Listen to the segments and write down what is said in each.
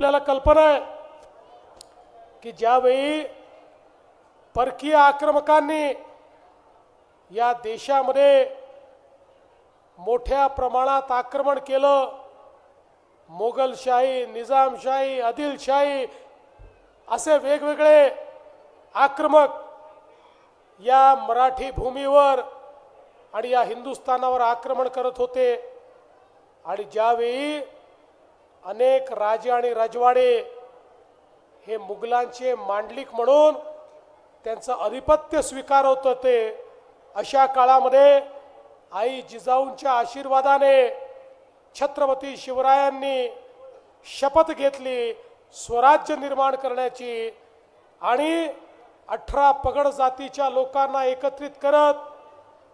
आपल्याला कल्पना आहे की ज्यावेळी परकीय आक्रमकांनी या देशामध्ये मोठ्या प्रमाणात आक्रमण केलं मोगलशाही निजामशाही आदिलशाही असे वेगवेगळे आक्रमक या मराठी भूमीवर आणि या हिंदुस्थानावर आक्रमण करत होते. आणि ज्यावेळी अनेक राजे आणि राजवाडे हे मुघलांचे मांडलिक म्हणून त्यांचं अधिपत्य स्वीकारत होते. अशा काळामध्ये आई जिजाऊंच्या आशीर्वादाने छत्रपती शिवरायांनी शपथ घेतली स्वराज्य निर्माण करण्याची आणि अठरा पगड जातीच्या लोकांना एकत्रित करत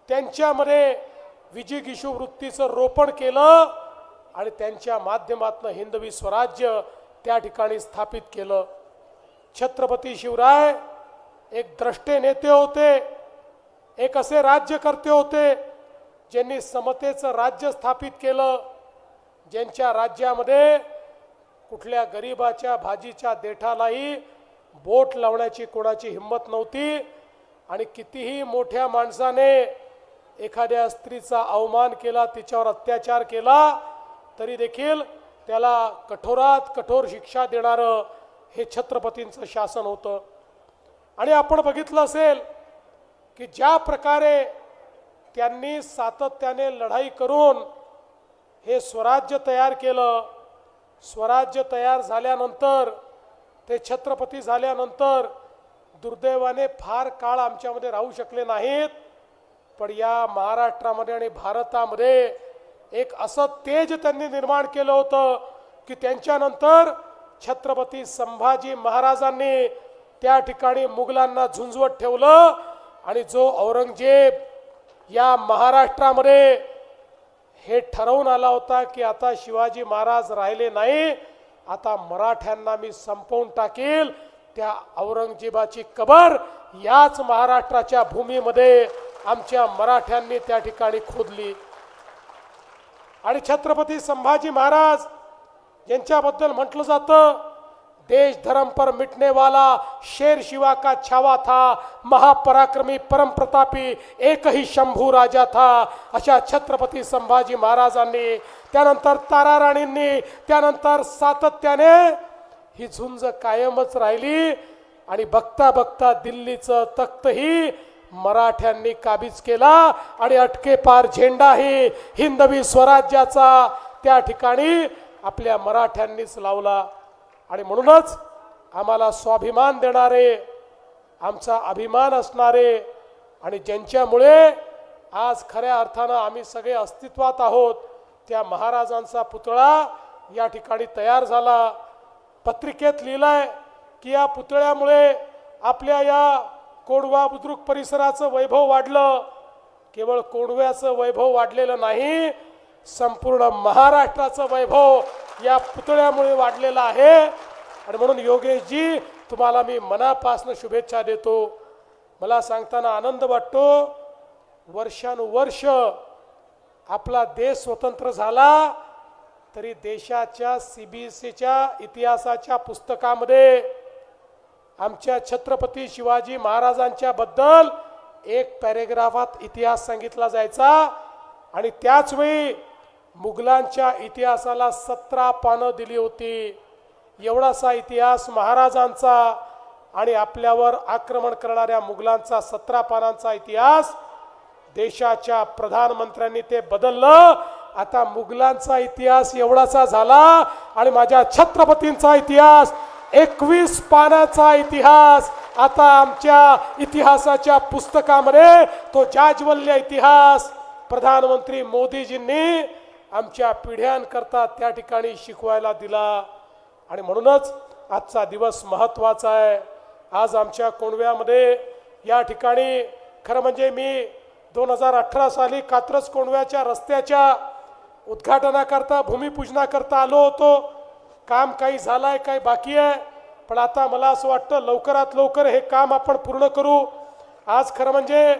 त्यांच्यामध्ये विजिगिशू वृत्तीचं रोपण केलं. आणि त्यांच्या माध्यमातून हिंदवी स्वराज्य त्या ठिकाणी स्थापित केलं. छत्रपती शिवराय एक द्रष्टे नेते होते एक असे राज्यकर्ते होते ज्यांनी समतेचं राज्य स्थापित केलं ज्यांच्या राज्यामध्ये कुठल्या गरिबाच्या भाजीच्या देठालाही बोट लावण्याची कोणाची हिंमत नव्हती आणि कितीही मोठ्या माणसाने एखाद्या स्त्रीचा अवमान केला तिच्यावर अत्याचार केला तरी देखील त्याला कठोरात कठोर शिक्षा देणारं हे छत्रपतींचं शासन होतं. आणि आपण बघितलं असेल की ज्या प्रकारे त्यांनी सातत्याने लढाई करून हे स्वराज्य तयार केलं स्वराज्य तयार झाल्यानंतर ते छत्रपती झाल्यानंतर दुर्दैवाने फार काळ आमच्यामध्ये राहू शकले नाहीत. पण या महाराष्ट्रामध्ये आणि भारतामध्ये एक असं तेज त्यांनी निर्माण केलं होतं की त्यांच्यानंतर छत्रपती संभाजी महाराजांनी त्या ठिकाणी मुघलांना झुंजवत ठेवलं आणि जो औरंगजेब या महाराष्ट्रामध्ये हे ठरवून आला होता की आता शिवाजी महाराज राहिले नाही आता मराठ्यांना मी संपवून टाकेल त्या औरंगजेबाची कबर याच महाराष्ट्राच्या भूमीमध्ये आमच्या मराठ्यांनी त्या ठिकाणी खोदली. आणि छत्रपती संभाजी महाराज यांच्याबद्दल म्हटलं जातं देश धर्म पर मिटने वाला शेर शिवा का छावा था महापराक्रमी परम प्रतापी एकही शंभू राजा था अशा छत्रपती संभाजी महाराजांनी त्यानंतर ताराराणींनी त्यानंतर सातत्याने ही झुंज कायमच राहिली आणि बघता बघता दिल्लीचं तख्तही मराठ्यांनी काबीज केला आणि अटके पार झेंडाही हिंदवी स्वराज्याचा. त्या ठिकाणी आपल्या मराठ्यांनीच लावला. आणि म्हणूनच आम्हाला स्वाभिमान देणारे आमचा अभिमान असणारे आणि ज्यांच्यामुळे आज खऱ्या अर्थानं आम्ही सगळे अस्तित्वात आहोत त्या महाराजांचा पुतळा या ठिकाणी तयार झाला. पत्रिकेत लिहिलंय की या पुतळ्यामुळे आपल्या या कोडवा बुद्रुक परिसराचं वैभव वाढलं. केवळ कोडव्याचं वैभव वाढलेलं नाही संपूर्ण महाराष्ट्राचं वैभव या पुतळ्यामुळे वाढलेलं आहे. आणि म्हणून योगेशजी तुम्हाला मी मनापासून शुभेच्छा देतो. मला सांगताना आनंद वाटतो. वर्षानुवर्ष आपला देश स्वतंत्र झाला तरी देशाच्या सी बी एस सीच्या इतिहासाच्या पुस्तकामध्ये आमच्या छत्रपती शिवाजी महाराजांच्या बद्दल एक पॅरेग्राफात इतिहास सांगितला जायचा. आणि त्याचवेळी मुघलांच्या इतिहासाला सतरा पानं दिली होती. एवढासा इतिहास महाराजांचा आणि आपल्यावर आक्रमण करणाऱ्या मुघलांचा सतरा पानांचा इतिहास देशाच्या प्रधानमंत्र्यांनी ते बदललं. आता मुघलांचा इतिहास एवढासा झाला आणि माझ्या छत्रपतींचा इतिहास एकवीस पानाचा इतिहास आता आमच्या इतिहासाच्या पुस्तकामध्ये तो जाज्वल्य इतिहास प्रधानमंत्री मोदीजींनी आमच्या पिढ्यांकरता त्या ठिकाणी शिकवायला दिला. आणि म्हणूनच आजचा दिवस महत्त्वाचा आहे. आज आमच्या कोंडव्यामध्ये या ठिकाणी खरं म्हणजे मी दोन हजार अठरा साली कात्रज कोंडव्याच्या रस्त्याच्या उद्घाटनाकरता भूमिपूजनाकरता आलो होतो. काम काही झालं आहे काही बाकी आहे. पण आता मला असं वाटतं लवकरात लवकर हे काम आपण पूर्ण करू. आज खरं म्हणजे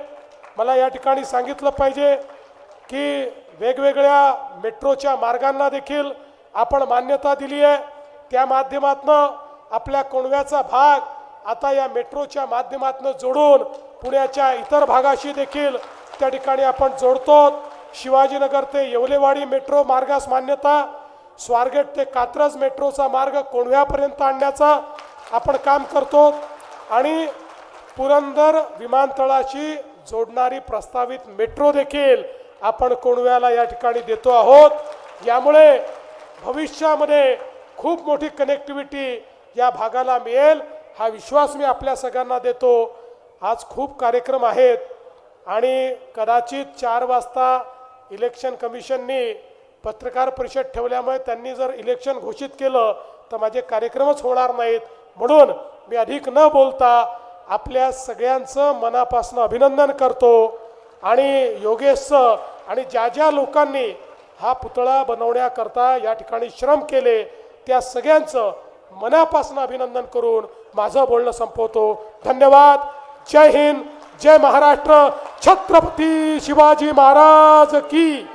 मला या ठिकाणी सांगितलं पाहिजे की वेगवेगळ्या मेट्रोच्या मार्गांना देखील आपण मान्यता दिली आहे. त्या माध्यमातनं आपल्या कोणव्याचा भाग आता या मेट्रोच्या माध्यमातनं जोडून पुण्याच्या इतर भागाशी देखील त्या ठिकाणी आपण जोडतो. शिवाजीनगर ते येवलेवाडी मेट्रो मार्गास मान्यता. स्वारगेट ते कात्रज मेट्रोचा मार्ग कोणव्यापर्यंत आणण्याचा आपण काम करतो आणि पुरंदर विमानतळाशी जोडणारी प्रस्तावित मेट्रो देखील आपण कोणव्याला या ठिकाणी देतो आहोत. यामुळे भविष्यामध्ये खूप मोठी कनेक्टिव्हिटी या भागाला मिळेल हा विश्वास मी आपल्या सगळ्यांना देतो. आज खूप कार्यक्रम आहेत आणि कदाचित चार वाजता इलेक्शन कमिशननी पत्रकार परिषद ठेवल्यामुळे त्यांनी जर इलेक्शन घोषित केलं तर माझे कार्यक्रमच होणार नाहीत. म्हणून मी अधिक न बोलता आपल्या सगळ्यांचं मनापासून अभिनंदन करतो. आणि योगेशचं आणि ज्या ज्या लोकांनी हा पुतळा बनवण्याकरता या ठिकाणी श्रम केले त्या सगळ्यांचं मनापासून अभिनंदन करून माझं बोलणं संपवतो. धन्यवाद. जय हिंद. जय महाराष्ट्र. छत्रपती शिवाजी महाराज की